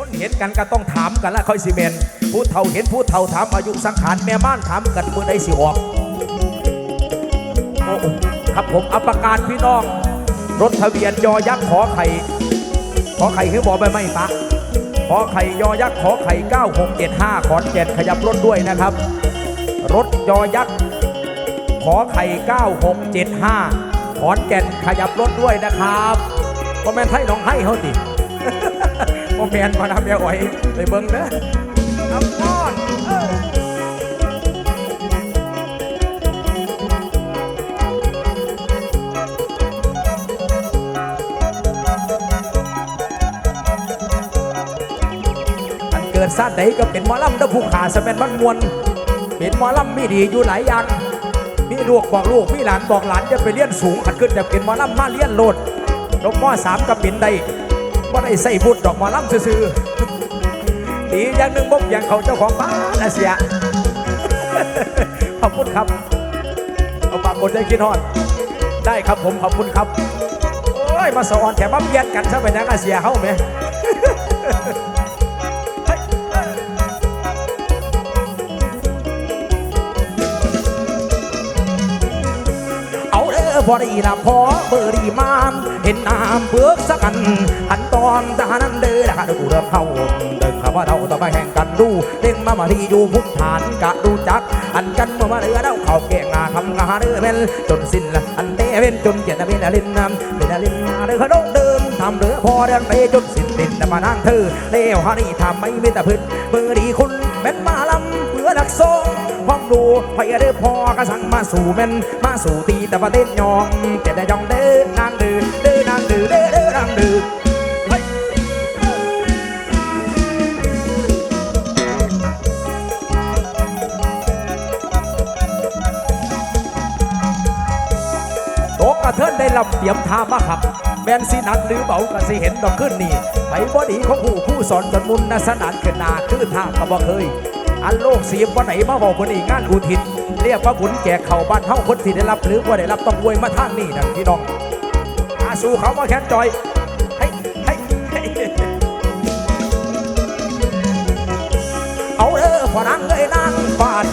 คนเห็นกันก็ต้องถามกันละค่อยสิเมนผู้เฒ่าเห็นผู้เฒ่าถามอายุสังขารแม่บ้านถามกันเมื่อใดสิออกโอ้ครับผมอัปการพี่น้อง รถทะเบียนยอยักษ์ขอไข่ขอไข่คือบอกไปไม่ปะขอไข่ยอยักษ์ขอไข่ 9675 ขอนแก่นขยับรถด้วยนะครับ รถยอยักษ์ขอไข่ 9675 ขอนแก่นขยับรถด้วยนะครับคอมเมนต์ให้น้องให้เขาติ โมแมนมาทำเมียอ่อยไปเบิ้งเด้ออัพพอนเอออันเกิดซาดใดก็เป็นหมอลำเด้อผู้ขาสะแมนมันมวนเป็นหมอลำมีดีอยู่หลายอย่างมีลูกบอกลูกมีหลานบอกหลานจะไปเลี้ยนสูงขัดขึ้นจะเป็นหมอลำมาเลี้ยนโลดลงมอสามก็เป็นได้ บ่ได้ใส่บุตรดอกหมอลำซื่อๆดีอย่างหนึ่งบ่อย่างเขาเจ้าของบ้านนะเสียขอบคุณครับ เอาปากกดใจกินฮอด ได้ครับผมขอบคุณครับ โอ้ย มาสอนแถมมาเบียดกันซะเป็นยังเสียเขาไหมเอ้ยเอาเด้อพอดีนะพอเบอร์ดีมามเห็นน้ำเบือกสักกันอันตอนทหารนั้นเด้อละดูเริ่มเข้าเดินข้าว่าเราต่อไปแข่งกันดูเด้งมามาที่อยู่พุ่งฐานกะดูจัก อันกันมื่อมาเรือเราเข้าเก่งงาทำงาเรือเป็นจนสิ้นละอันเตเป็นจนเกียรติเป็นอลินน้ำเป็นอลินนาเรือขนมเดิมทำเรือพอเดินไปจนสิ้นดินแต่มานั่งเธอเลวฮานี่ทำไม่มีแต่พื้นเบอร์ดีคุณเป็นมาลำเพื่อนักโซห้องดูไปเรือพอกระสังมาสู่แม่นมาสู่ตีแต่ประเด็นยองเจ็ดได้ยองเด้อนาง โตกระเทินได้ลำเตียมทามาขับแมนสินักหรือเบากะสิเห็นดอกขึ้นนี่ไปบ่ดีของผู้ผู้สอนจนมุนนสนานขึ้นนาคือทางก็บ่เคย อันโลกเสียบวันไหนมาบอกคนอีกงานอุทิศเรียกว่าบุญแจกเข่าบ้านเฮาคนที่ได้รับหรือว่าได้รับต้องอวยมาทางนี่นะพี่น้องอาสูเขามาแค้นจอย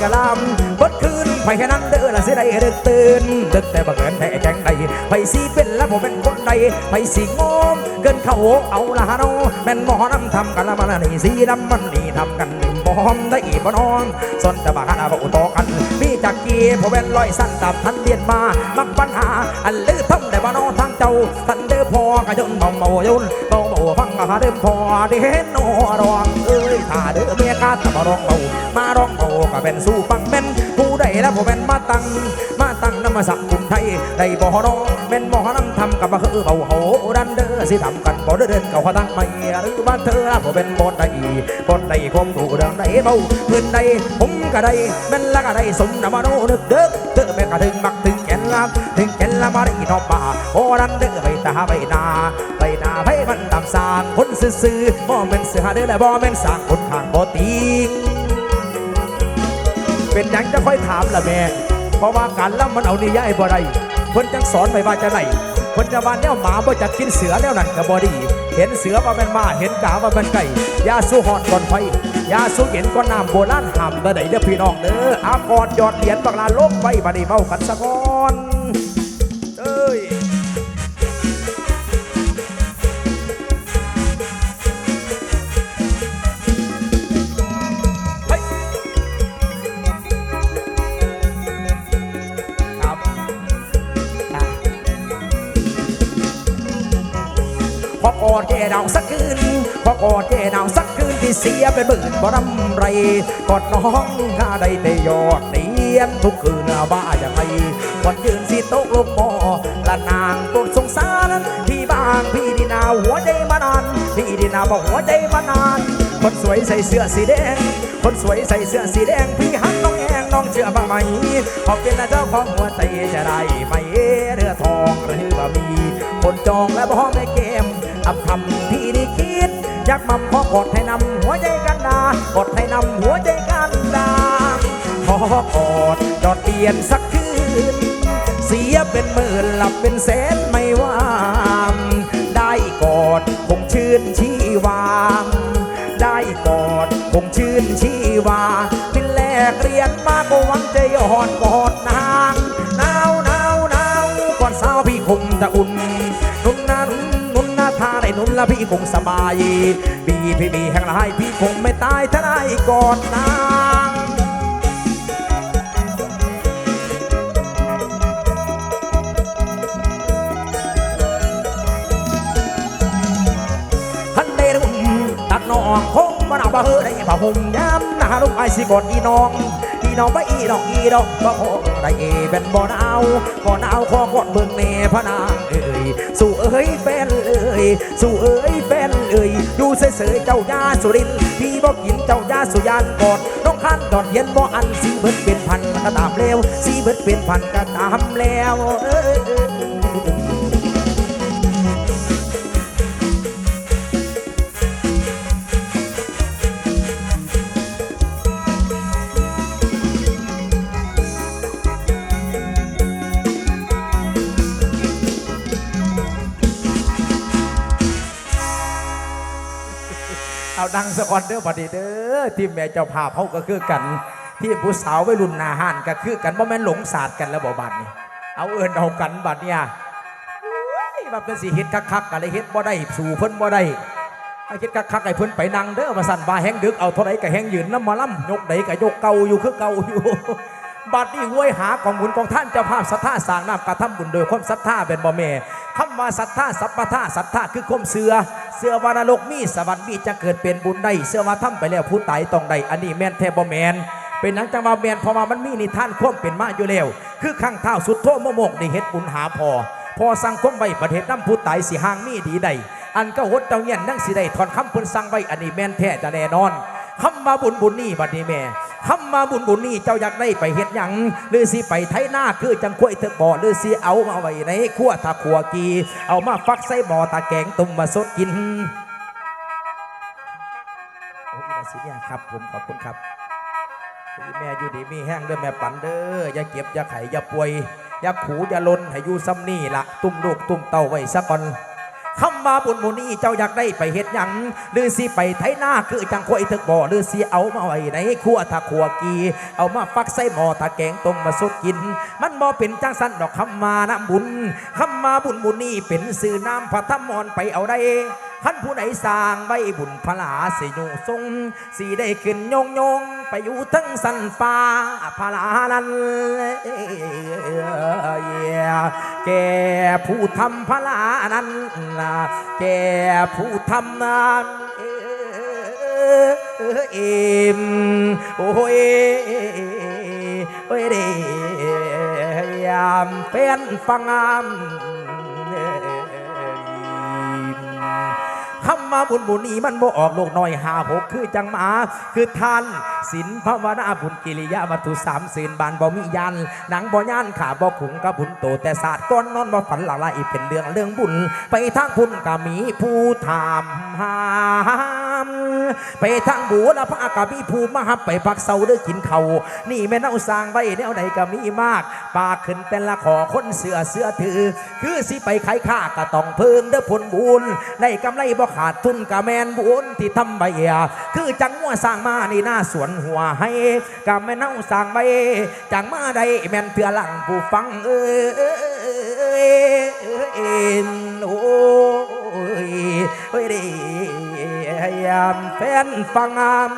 กะลำบดคืนไปแค่นั้นเด้อละสิได้ดึกตื่นดึกแต่บังเอิญแต่แจ้งใดไปสีเป็นแล้วผมเป็นคนใดไปสีงมเกินเข้าเอาละฮะน้องแม่นหมอน้ำทำกันละมันนี่สีดำมันนี่ทำกันบอมได้อีบ่นอนส่วนจะบาหาบ่อุตอกันมีจากกีผมเป็นร้อยสั้นตับทันเรียนมามักปัญหาอันลือทำได้บ่นอทางเจ้าทันเด้อพอกระยนเบาเบาโยนเบาเบาฟังกะเดิมพอได้เห็นโนรองเอ้ยถ้าเด้อเมียกาตมาร้องเบามาร้องเบาก็เป็นสู้ฟังแม่นผู้ใดแล้วผมเป็นมาตั้งมาตั้งน้ำมาสักกุมไทยได้บ่นองแม่นบ่นำทำกับมาคือเบาโหดันเด้อสิทำกันบ่เด้อเดินเก่าเขาตั้งไม่หรือบ้านเธอผมเป็นบนใดบนใดคมถูกเดินใดเบาพื้นใดผมก็ได้แม่นละก็ได้สมน้ำมาโนนึกเด้อเด้อแม่ก็ถึงมักถึง ถึงแก่นลำมาได้นอกป่าโอ้ดันเดอไปตาไปนาไปนาไปมันตามสางคนซื่อๆบ่แม่นเสือเด้อและบ่แม่นสางคนข้างบ่ตีเป็นยังจะค่อยถามละแม่เพราะว่าการล่ำมันเอานิยายบ่ได้เพิ่นจังสอนไปว่าจะไหนเพิ่นจะว่าแนวหมาบ่จักกินเสือแนวนั้นก็บ่ดี เห็นเสือว่าเป็นหมาเห็นกาว่าเป็นไก่ยาสู้หอดก่อนไฟ ยาสู้เห็นก่อนน้ำโบราณห้ามบ่ได้เด้อพี่น้องเด้ออากอดยอดเหรียญบักลาลบไว้บัดนี้เว้ากันซะก่อนเอ้ยเฮ้ยครับอะพอกอดแก่ดาวสักคืนพอกอดแก่ดาวสัก ที่เสียไปบิ่งบ่รำไรกอดน้องข้าได้แต่ยอดเนียนทุกคืนบ้าอย่างไรวันยืนสิโต๊ะลงหมอละนางปรดสงสารพี่บางพี่ดีนาหัวใจมานานพี่ดีนาบอกหัวใจมานาน คนสวยใส่เสื้อสีแดง คนสวยใส่เสื้อสีแดงพี่หักน้องแหงน้องเชื่อบ้างไหมขอเป็นเจ้าของหัวใจจะได้ไหมเรือทองหรือว่ามี คนจองและบ่ในเกมอับทำที่ดีคิด อยากมั่มขอกดให้นำหัวใจกันดากดให้นำหัวใจกันดาขอกอดจอดเปลี่ยนสักคืน เสียเป็นหมื่นหลับเป็นแสนไม่ว่างได้กอดคงชื่นชีวางคงชื่นชีวาพินแลกเรียนมาก็หวังจะยอดกอดนางหนาวหนาวหนาวก่อนสาวพี่คงจะอุ่น ทาได้นุ่นละพี่คงสบายบีพี่บีแห่งไรพี่คงไม่ตายถ้าได้กอดนางทันได้รุ่มตักน้องคงมันเอาบ่เฮอได้ผ้าห่มย้ำหน้าลูกไอสิกอดอีน้อง อีน้องไปอีดอกอีดอกบ่คง ได้เป็นบ่หนาวบ่หนาวขอกอดเบิ่งแน่พนางเอ้ยสู่เอ้ยแฟนเอ้ยสู่เอ้ยแฟนเอ้ยอยู่เสยๆเจ้ายาสุรินพี่บ่กินเจ้ายาสุยานกอดน้องคันดอดเย็นบ่อันสีเบิดเป็นพันก็ตามแล้วสีเบิดเป็นพันก็ตามแล้วเอ้ย เอาดังสะกอนเด้อบัดนี้เด้อที่แม่เจ้าภาพเขาก็คือกัน ที่ผู้สาววัยรุ่นนาหานก็คือกันบ่แม่นหลงศาสตร์กันแล้วบ่บัดนี่เอาเอิ้นเอากันบัดเนี่ยโอ้ยว่าเป็นสิเฮ็ดคักๆกันเลยเฮ็ดบ่ได้สู่เพิ่นบ่ได้เอเฮ็ดคักๆให้เพิ่นไปนั่งเด้อว่าสั่นบ่าแห้งดึกเอาเท่าใดก็แห้งยืนน้ำมาล่ำยกใดก็ยกเก่าอยู่คือเก่าอยู่ บัดนี้ห้วยหากองบุญของท่านเจ้าภาพศรัทธาสร้างน้ำกระทำบุญโดยความศรัทธาเป็นบ่แม่คำว่าศรัทธาสัพพะทาศรัทธาคือความเสือเสือวานรกมีสวรรค์มีจะเกิดเป็นบุญได้เสือว่าทำไปแล้วผู้ตายต้องได้อันนี้แม่นแท้บ่แม่นเป็นหนังจังว่าแม่นพราะว่ามันมีนิทานควมเป็นมาอยู่แล้ว คือข้างเท้าสุดโทมโมกได้เฮ็ดบุญหาพอ พอสั่งคมไว้ประเทศน้ำผู้ตายสิห่างมีดีใดอันก็หดเจ้าเงี้ยนนั่งสิได้ถอนคำเพิ่นสั่งไว้อันนี้แม่นแท้จะแน่นอนคำมาบุญบุญนี่บัดนี้แม่ คำมาบุญบุญนี่เจ้าอยากได้ไปเฮ็ดหยังหรือสิไปไถหน้าคือจังควยเถอะบ่หรือสิเอามาไว้ในครัวตาขัวกี เอามาฟักใส่บ่อตาแกงตุ่มมาสดกินโอ้ยมาสิเนี่ยครับผมขอบคุณครับพี่แม่อยู่ดีมีแห้งเด้อแม่ปันเด้ออย่าเก็บอย่าไข่อย่าป่วยอย่าขูอย่าลนให้อยู่ซ้ำนี่ละตุ่มลูกตุ่มเต่าไว้ซะก่อน คำมาบุญบุญนี่เจ้าอยากได้ไปเฮ็ดยังหรือสิไปไถหน้าคือจังควยถึกบ่อหรือสิเอามาไว้ในครัวตาขัวกี เอามาฟักใส่หม้อตาแกงต้มมาสดกิน มันบ่เป็นจังสันดอกคำมานะบุญคำมาบุญบุญนี่เป็นสื่อน้ำพระธรรมมอนไปเอาได้ขันผู้ใดสร้างไว้บุญพลาสิอยู่ทรงสีได้ขึ้นยงยงไปอยู่ทั้งสันฟ้าพลานั้นแกผู้ทำพลานั้นล่ะแกผู้ทำนั้นเอ็มโอ้ยโอ้ยเดยามเป็นฟังงาม คำมาบุญบุญนี้มันบ่ออกโลกน้อยหาหกคือจังมา คือท่านศีลภาวนาบุญกิริยาวัตถุสามศีลบานบ่มียันหนังบ่ย่านขาบ่ขุงกับบุญโตแต่ศาสตร์ก้อนนอนบ่ฝันละลายเป็นเรื่องเรื่องบุญ ไปทางบุญก็มีผู้ถามหา ไปทางบูรพาก็มีผู้มาหับไปพักเสาเด้อกินเขานี่แม่นเอาสร้างไว้แนวใดก็มีมาก ปากขึ้นแต่ละขอคนเสือเสือถือ คือสิไปขายข้าก็ต้องเพิ่มเด้อผลบุญได้กำไรบ่ขาดทุนกะแมนบุญที่ทำใบเอียคือจังมัวสร้างมานี่หน้าสวนหัวให้กะแม่นเอาสร้างไว้จังมาได้แม่นเพื่อหลังผู้ฟังเอ้ยเอ็นโอ้ยเฮ้ยเด้ ยามแฟนฟังงาม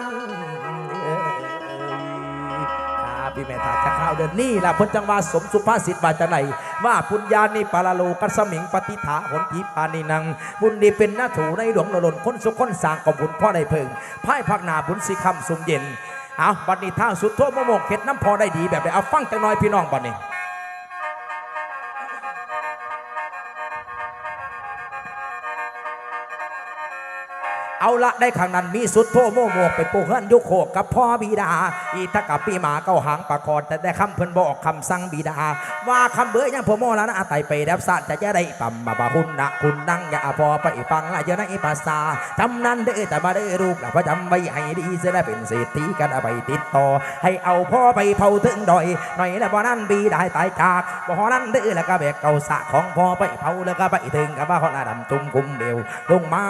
อาพี่แม่ตาจะข้าวเดือนนี้ล่ะพนจังว่าสมสุภาษิตว่าจะไหนว่าปุญญานิปาลาโลกัสมิงปฏิฐาหนทิปานินัง บุญดีเป็นหน้าถูในหลวงนรนคนสุขคนสางกอบบุญพ่อได้เพิงพ่ายพักนาบุญสีคำสุมเย็นเอาบัดนี้ท่าสุดโทษมะมกเข็ดน้ำพอได้ดีแบบไหนเอาฟังจังน้อยพี่น้องบัดนี้ เอาละได้ข้งนั้นมีสุดโทโมโมกไปปูเฮือนยุโคกับพ่อบิดา อีทักกับปีหมาเก้าหางปากคอดแต่ได้คำเพิ่นบอกคำสั่งบิดา ว่าคำเบื่อยังพ่อโมแล้วนะอาไตไปแดบสานจะจะได้ปั๊มมาบาหุนนะคุณนั่งอย่าพอไปฟังละเยอะนะอีภาษาจำนั้นเด้แต่มาได้รูปแล้วพอจำไว้ให้ดีจะได้เป็นเศรษฐีกันไปติดต่อ ให้เอาพ่อไปเผาถึงดอยหน่อยแล้วบ่นั้นบีได้ตายจากบ่นั้นเด้แล้วก็แบกเก่าสะของพ่อไปเผาแล้วก็ไปถึงกับว่าฮอดาดำจุ่มกุมเดียวลงมา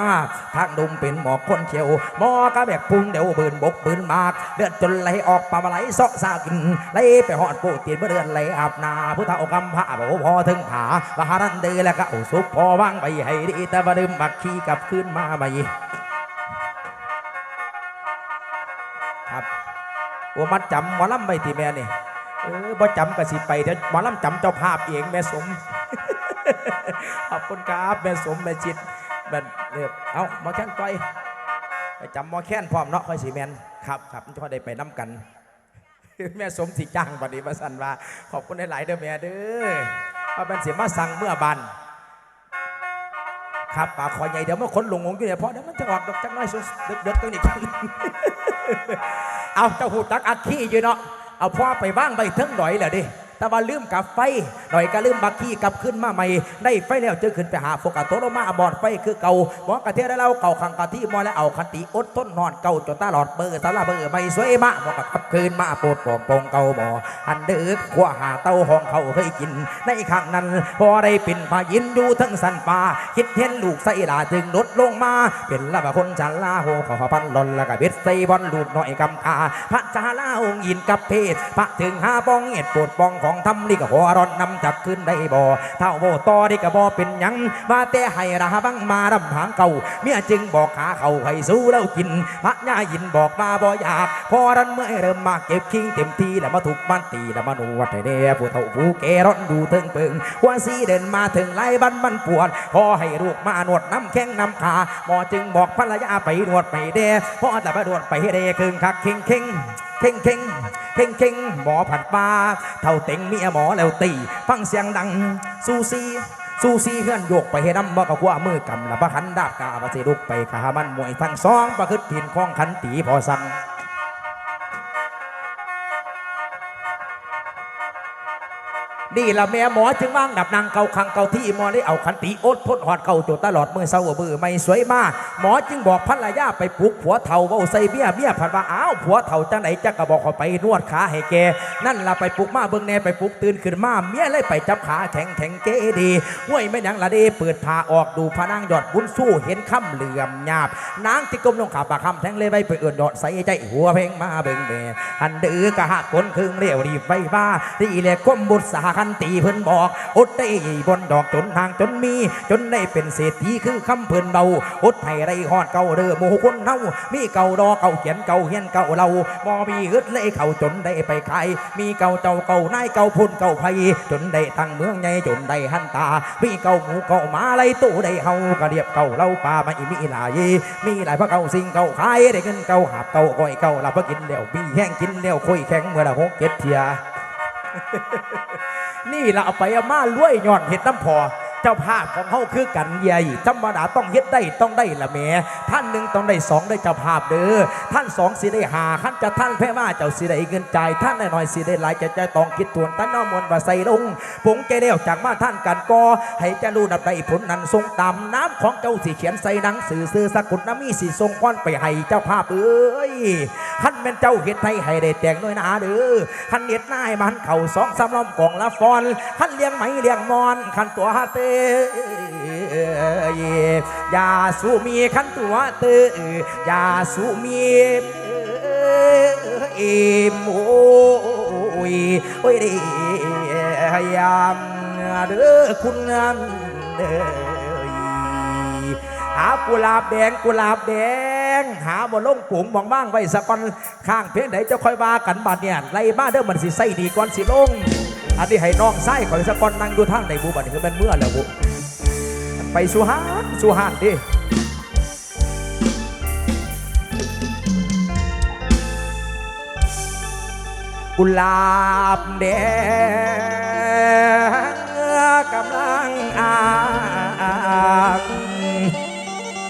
ทางดุมเป็นหมอกคนเขียวหมอกระแบกพุงเดี๋ยวบืนบกบืนมากเลือดจนไหลออกปลาไหลเสาะซากินไหลไปหอดปูตีนเมื่อเดือนไหลอาบนาผู้เฒ่ากำผ้าบ่พอถึงผาบารันเดแล้วก็เอาซุพอว่างไปให้ดีแต่บาดึมบักขี้กลับขึ้นมาใหม่ครับโอ้มัดจำหมอลำไปที่แม่นี่เออบ่จำก็สิไปเดี๋ยวหมอลำจำเจ้าภาพเองแม่สมขอบคุณครับแม่สมแม่จิต แบบเรียบเอาหมอแค้นปล่อยไปจำหมอแค้นพร้อมเนาะค่อยสิแมนครับครับจะได้ไปน้ำกันแม่สมสิจ้างบัดนี้มาสั่นว่า ขอบคุณหลายๆเด้อแม่เด้อว่าเป็นเสียมาสั่งเมื่อบันครับปากคอใหญ่เดี๋ยวเมื่อคนหลงงงอยู่เนี่ยเพราะเดี๋ยวมันจะออกดอกจักน้อยสุดเด็ดๆตัวนี้เอาเจ้าหูตักอัดขี้อยู่เนาะเอาพ่อไปว่างไปเทิงหน่อยแหละดิ แต่ว่าลืมกับไฟหน่อยก็ลืมบักขี้กลับขึ้นมาใหม่ได้ไฟแล้วจึงขึ้นไปหาโฟกัสโตลมาบอดไฟคือเก่าหมอกระเทียได้เล่าเก่าขังกะที่มอแล้วเอาคันติอดต้นนอนเก่าจนตาหลอดเบอร์สาราเบอร์ไม่สวยมากบอกกับขับคืนมาปรดปองปองเก่าบ่ออันเดือกขัวหาเต้าห้องเขาเคยกิน ในข้างนั้นพอได้เป็นพายินอยู่ทั้งสันป่าคิดเห็นลูกไส้ลาจึงลดลงมา เป็นละบะคนจันลาโหขอพันหลอนล้วก็เบ็ดใส่บอลลูดหน่อยกำคาพระจาลาองค์ยินกับเพศพระถึงหาปองเอ็ดปวดปองของทำนี่ก็หัวร้อนนำจับขึ้นได้บ่เท่าโบต่อนี่ก็บ่เป็นหยังมาแต่ให้ราบังมารำหางเก่าเมียจึงบอกขาเขาให้สู้แล้วกินพระญายินบอกมาบ่อยาก พอรันเมื่อเริ่มมาเก็บคิงเต็มที่แล้วมาถูกมันตีแล้วมานวดให้แน่ผู้เฒ่าผู้แก่ร้อนดูเทิงเปิงว่าสีเดินมาถึงไล่บันมันปวดพอให้ลูกมานวดน้ำแข้งน้ำขาหมอจึงบอกภรรยาไปนวดไปเด้พอแต่ไปนวดไปเด้คึงคักเข่งเข่ง เข่งเข่งเข่งเข่งหมอผัดปลาเท่าเต็งเมียหมอแล้วตีฟังเสียงดังซูซีซูซีเฮือนโยกไปเฮน้ำบ่กับว่ามือกำละบะขันดาบกาบะสิลุกไปขามันมวยทั้งสองประคืดผินของขันตีพอสั่ง นี่ละแม่หมอจึงว่างดับนางเกาคังเกาที่หมอได้เอาขันติอดทนหอดเกาจนตลอดมือเศร้ามือไม่สวยมากหมอจึงบอกภรรยาไปปลุกผัวเฒ่าเว้าใส่เมียเมียผัดว่าอ้าวผัวเฒ่าจังไหนจะกระบอกเขาไปนวดขาให้แกนั่นละไปปลุกมาเบิ่งแน่ไปปลุกตื่นขึ้นมาเมียเลยไปจับขาแข็งแข็งเกดีห้วยไม่หยังละเดเปิดผ้าออกดูพระนางหยอดบุญสู้เห็นค่ำเหลื่อมหยาบนางที่ก้มลงขาปากคำแทงเลยไปไปเอื่นดอดใส่ใจหัวเพลงมาเบิ่งแม่อันเดือกะหักคนครึ่งเรียวรีบไฟฟ้าที่แหลกก้มบุตรสาคันตีเพิ่นบอกอดได้บนดอกจนทางจนมี จนได้เป็นเศรษฐีคือคำเพิ่นเบาอดให้ไรหอดเก่าเด้อหมู่คนเฮามีเก่าดอเก่าเขียนเก่าเฮียนเก่าเราบ่มีอึดเลยเขาจนได้ไปขายมีเก่าเจ้าเก่านายเก่าพุ่นเก่าไผจนได้ตั้งเมืองใหญ่จนได้หันตา มีเก่าหมูเก่ามาไรตู้ได้เฮากระเดียบเก่าเล่าป่าไม่มีหลายมีหลายพระเก่าสิ่งเก่าขายได้เงินเก่าหาบเก่าก้อยเก่าลับพระกินเดี่ยวมีแห้งกินเดี่ยวคุยแข็งเมื่อละหกเจ็ดเทีย นี่ละเอาไปเอามาล้วยย่อนเห็ดน้ำพอ เจ้าภาพของเขาคือกันใหญ่ธรรมดาต้องเฮ็ดได้ต้องได้ละแม่ท่านหนึ่งต้องได้สองได้เจ้าภาพเด้อท่านสองสิได้หาขั้นจะท่านแพ้มาเจ้าสิได้เงินจ่ายท่านหน่อยสิได้หลายจะใจต้องคิดทวนท่านน้อมนต์ว่าใส่ลงผงใจเดียวจากมาท่านกันกอให้เจะรู้ดับได้ผลนั้นทรงตามน้ำของเจ้าสิเขียนใส่หนังสือซื้อสกุลน้ำมีสิทรงก้อนไปให้เจ้าภาพเอ้ยขั้นเป็นเจ้าเฮ็ดให้ให้ได้แต่งน้อยหนาเด้อขั้นเฮ็ดนายมันเข่าสองสามล้อมกล่องละฟอนขั้นเลี้ยงไหมเลี้ยงมอนขั้นตัวฮาเตยาสูมีขันตัวเตอยาสูมีเอมโอ้ยโอ้ยเดียามเด้อคุณงามเด้อหากุหลาบแดงกุหลาบแดง หาบ่ลงปุ๋งมองบ้างไว้สักวันข้างเพียงไหนจะค่อยว่ากันบัดเนี่ยไล่มาเด้อมันสิใส่ดีก่อนสิลง อันนี้ให้น้องไส้ข่อยสักวันนั่งดูทางในบูบัดนี่คือเป็นเมื่อแล้วบุไปสุหานสุหานดิกุหลาบแดงกำลังอาก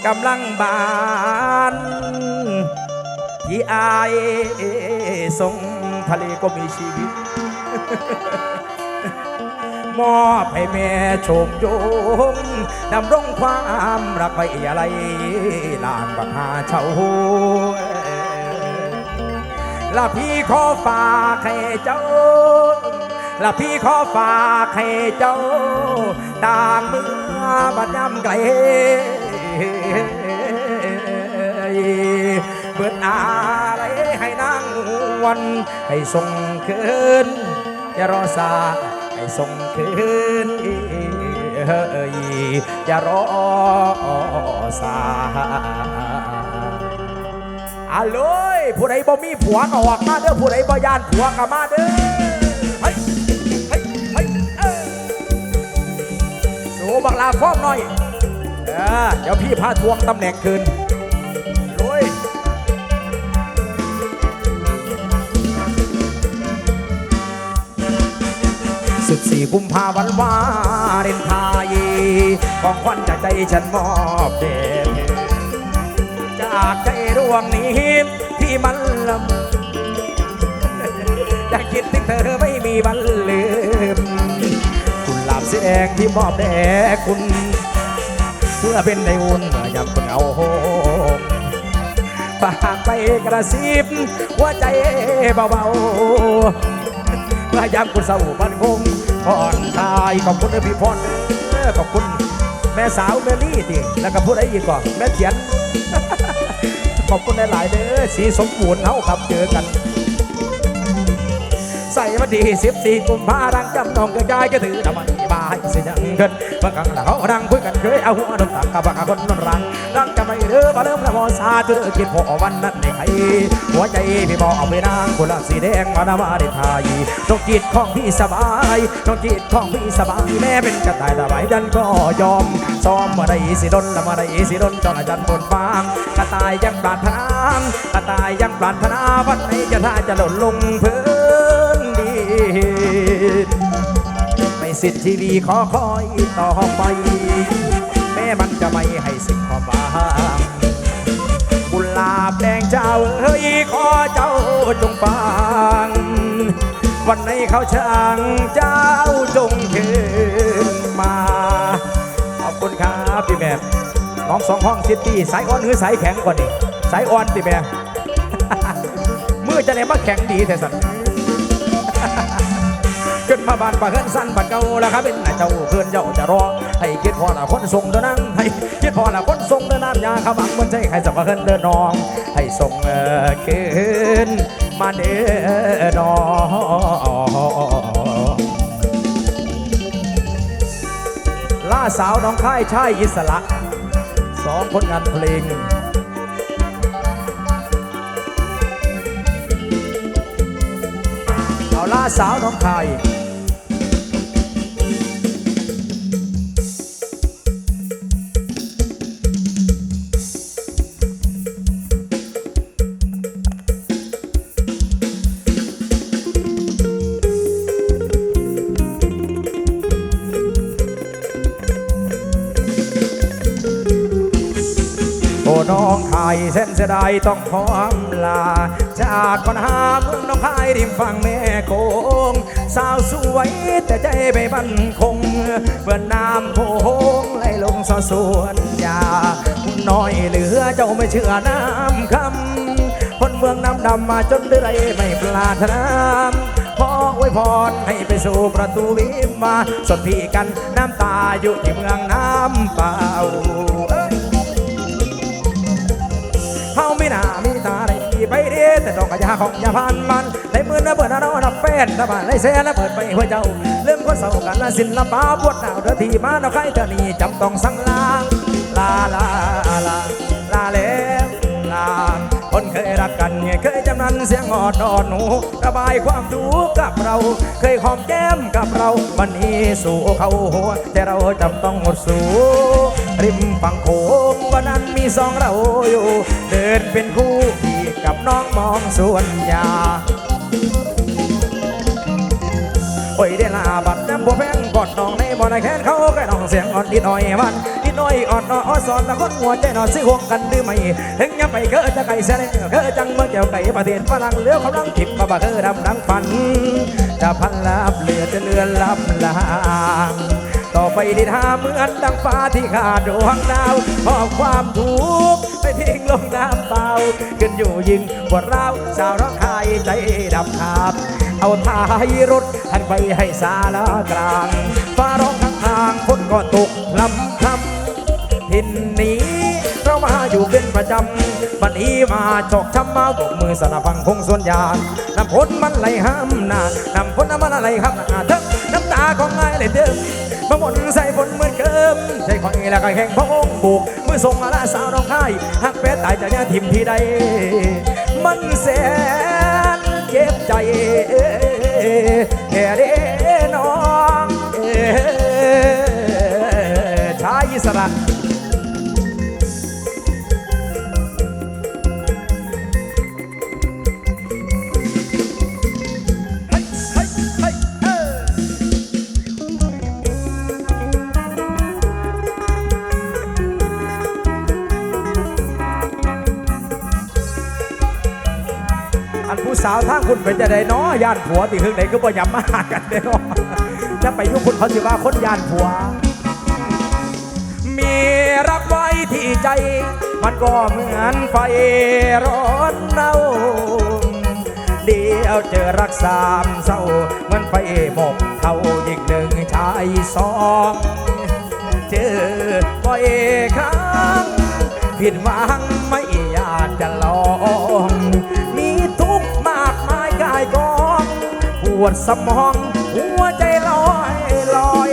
กำลังบานที่อายทรงทะเลก็มีชีวิต มอบให้แม่ชมโยงดำรงความรักไว้อะไรลานบักหาเช่าละพี่ขอฝากให้เจ้าละพี่ขอฝากให้เจ้าต่างเมื่อบัดยำไกลเปิดอะไรให้นางวันให้ส่งคืน อย่ารอสาให้ส่งคืนเอ้ยอย่ารอสาอาเลยผู้ใดบ่มีผัวก็ออกมาเด้อผู้ใดบ่ยานผัวก็มาเด้อเฮ้ยเฮ้ยเฮ้ยเอ้ยสูบักลาฟ้อมหน่อยเออเดี๋ยวพี่พาทวงตำแหน่งคืน 24 กุมภาวันวาเลนไทน์ของขวัญจากใจฉันมอบเด็กจากใจดวงนี้ที่มันลำอยากคิดถึงเธอไม่มีวันลืมคุณลาบเสียงที่มอบแด่คุณ เพื่อเป็นในอุ่นเมื่อยามคนเอาโฮฝากไปกระซิบหัวใจเบาๆพายามคุเศร้ามันคง ผ่อนคลายขอบคุณพี่พรเด้อขอบคุณแม่สาวแม่ลี่ดิแล้วก็พูดอะไรอีกก่อนแม่เขียน ขอบคุณหลายๆเด้อสีสมบูรณ์เฮาครับเจอกัน ใส่วันที่สิบสี่กุมภาพันธ์จำต้องกระจายก็ถือทำไมบายเสียงเกินบางครั้งเขาดังคุยกันเคยเอาหัวนมตักกับบางคนนนรังรังจะไม่เด้อมาเริ่ม ละมอซาจุคิดพอวันนั้นในใครหัวใจพี่บอกเอาไปนางคนละสีแดงมาหน้ามาได้ทายน้องจิตของพี่สบายน้องจิตของพี่สบายแม่เป็นกระต่ายตะไบดันก็ยอมซ้อมมาได้สิดนละมาได้สิดนจนอาจารย์บนฟางกระต่ายยังปรารถนากระต่ายยังปรารถนาวันไหนจะท่าจะหล่นลงพื้นดินไม่สิทธิ์ทีวีขอคอยต่อไปแม่มันจะไม่ให้สิ่งความหวัง กุหลงเจ้าเอ้ยขอเจ้าจงฟัง วันไหนเขาช่างเจ้าจงคืนมา ขอบคุณครับพี่แม่น้องสองห้องซิตี้สายอ่อนหรือสายแข็งกว่านี่สายอ่อนติแม่เมื่อจะไหนมาแข็งดีแต่สันขึ้นมาบานปะเฮินสั้นบ้านเก่าแล้วครับเป็นนายเจ้าเพื่อนเจ้าจะรอให้คิดพอละคนส่งเดินนั่งให้คิดพอละคนส่งเดินน้ำยาขมังมันใช่ใครสับปะเฮินเดินนอง ให้ส่งเออคืนมาเดินนอล่าสาวน้องค่ายชายอิสระสองผลงานเพลงเอาล่าสาวน้องคาย สียดายต้องขออำลา จากคนหาเมืองน้องคายริมฝั่งแม่โคงสาวสวยแต่ใจไม่บันคงเปื่อนน้ำโพงไหลลงสอสวนยาน้อยเหลือเจ้าไม่เชื่อน้ำคำคนเมืองน้ำดำมาจนเรื่อยไม่ปรารถนาขอไว้พรให้ไปสู่ประตูวิมาสนพี่กันน้ำตาอยู่ที่เมืองน้ำเปล่า เอ้าไม่น่ามีตาได้ไปเดีแต่ดอกกระยาของยาพันมันในมือนะเปิดนะนับแฟนนะบ้านในเสียนะเปิดไปหัวเจ้าเริ่มคนเศร้ากันละสินละบ้าปวดหนาวเดือทีมาเราใครเธอนี่จำต้องสั่งลางลาลาลาลาแล้วลาคนเคยรักกันเคยจำนันเสียงออดนอนหนูระบายความทุกข์กับเรา เคยหอมแก้มกับเราวันนี้สู่เขาหัวแต่เราจำต้องหมดสู่ ริมฝั่งโขงวันนั้นมีสองเราอยู่ เดินเป็นคู่พี่กับน้องมองสวนยาโอ้ยเดลาบัดน้ำบัวแพงกอดน้องในบ่อในแขนเขาก็น้องเสียงอ่อนนิดหน่อยมันนิดหน่อยอ่อนอ่อสอนละคนหัวใจนอนซื้อห่วงกันดื้อไหมถึงยังไปเกิดจะไก่เสียเลยเกิดจังเมื่อเกี่ยวไก่ประเทศฝรั่งเหลือเขาลังทิพย์มาบ่เธอดำดังฝันจะพันลับเหลือจะเลือนลับลาง ต่อไปดิทาเหมือนดังฟ้าที่ขาดดวงดาวพอบความทุกข์ไปทิ้งลงน้ำเปล่าขึ้นอยู่ยิงปวดร้าวสาวร้องไห้ใจดำขาบเอาท้ายรถหันไปให้สาลากลางฟ้าร้องข้างทางฝนก็ตกลำคำทินนี้เรามาอยู่เป็นประจำบัดนี้มาจอกช้ำมาบกมือสนับฟังคงส่วนยานน้ำพ้นมันไหลห้ามนาน้ำพ้นน้ำมันไหลห้ามนาเถิงน้ำตาของนายเลยเดิม มาหมดใส่ฝนเหมือนเคิมใช่คองแล้วก็แข่งพงบุกมือส่งอาลาสาวร้องไห้หักแพ้ตายจะเนี่ยทิมที่ใดมันแสนเจ็บใจแค่เด้น้องชายอิสระ สาวทางคุณเป็นจะได้น้อย่านผัวติหึงไหนก็บ่ยำมาหากันเด้อจะไปยุคุณเขาสิว่าคนย่านผัว มีรักไว้ที่ใจ มันก็เหมือนไฟร้อนเน่าเดียวเจอรักสามเศร้าเหมือนไฟหมกเท่าอีกหนึ่งชายสองเจอบ่อยครั้งผิดหวังไม่อยากจะล วดสมอง หัวใจลอยลอย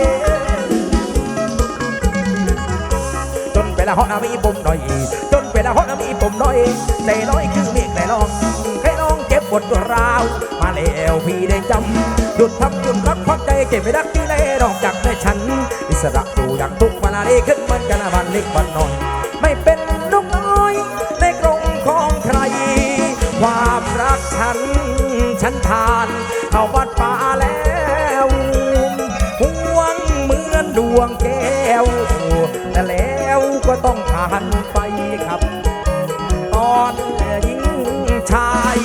จนเวลาฮอตมีปุ่มหน่อย จนเวลาฮอตมีปุ่มหน่อย ใจน้อยคือเมฆไหลลองใครน้องเก็บบทราว มาแล้วพี่ได้จำหยุดทำหยุดรักควักใจเก็บไม่รักที่เล่นอกจากได้ฉัน อิสระอยู่อย่างทุกเวลาได้ขึ้นมือนกันวันเล็กวันน้อย ไม่เป็น เข้าวัดป่าแล้วห่วงเหมือนดวงแก้ว แต่แล้วก็ต้องผ่านไปครับ ตอนหญิงชาย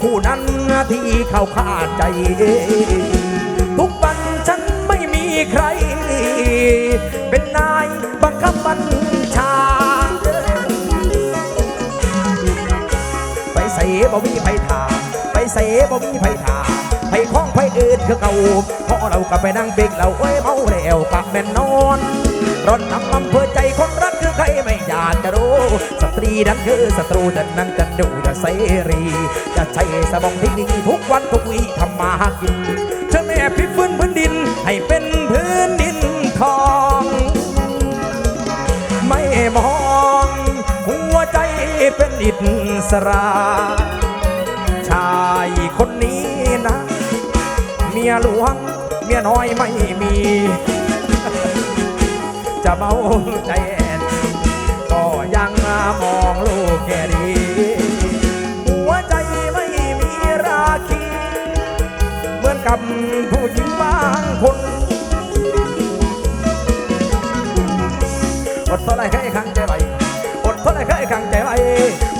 ผู้นั้นที่เขาขาดใจ ทุกวันฉันไม่มีใคร เป็นนายบังคับบัญชาไปเสบ่มีไผถาม ไปเสบ่มีไผถามไผของไผอื่นคือเก่าเพราะเราก็ไปนั่งเบกเราเอ้ยเมาแล้วปากแม่นนอนร้อนน้ำมันเพื่อใจคนรักคือใครไม่อยากจะรู้สตรีนั้นคือศัตรูดังนั้นจะดูจะเสรีจะใช้สมองที่ดีทุกวันทุกวีทำมาหากินเชิญแม่พลิกฟื้นพื้นดินให้เป็นพื้นดินทอง ไม่มอง หัวใจเป็นอิสระ ชายคนนี้นะ เมียหลวง เมียน้อยไม่มี จะเมาใจแอนก็ยังมองลูกแค่ดีหัวใจไม่มีราคี เหมือนกับผู้หญิงบางคนอดทนให้ใครขังใจไว้อดทนให้ใครขังใจไว้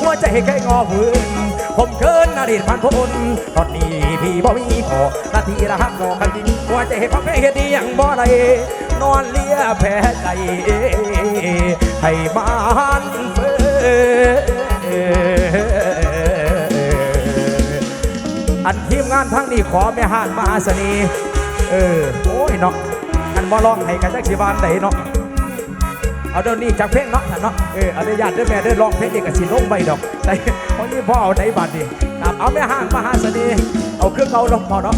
หัวใจให้ใครงอฝืน ผมเกินอดีตผ่านพ้นตอนนี้พี่บ่มีพอนาทีละหักรอกันจริงหัวใจให้พักให้เฮ็ดดีอย่างบ่ได้นอนเลียแผลใจ ให้บ้านเฟือันทีมงานทั้งนี้ขอแม่ห่านมหาสนีเออ โอ้ยเนาะอันบ่ร้องให้กันจักสิบานไหนเนาะเอาเดี๋ยวนี้จากเพลงเนาะเนาะเออเอาเดี๋ยวญาติเดี๋ยแม่เดี๋ยวร้องเพลงเด็กกับสิลงไปดอกแต่ พราะนี่พ่อเอาไหนบัดดิครับเอาแม่ห้างมหาเสน่ห์เอาเครื่องเก่าลงพอเนาะ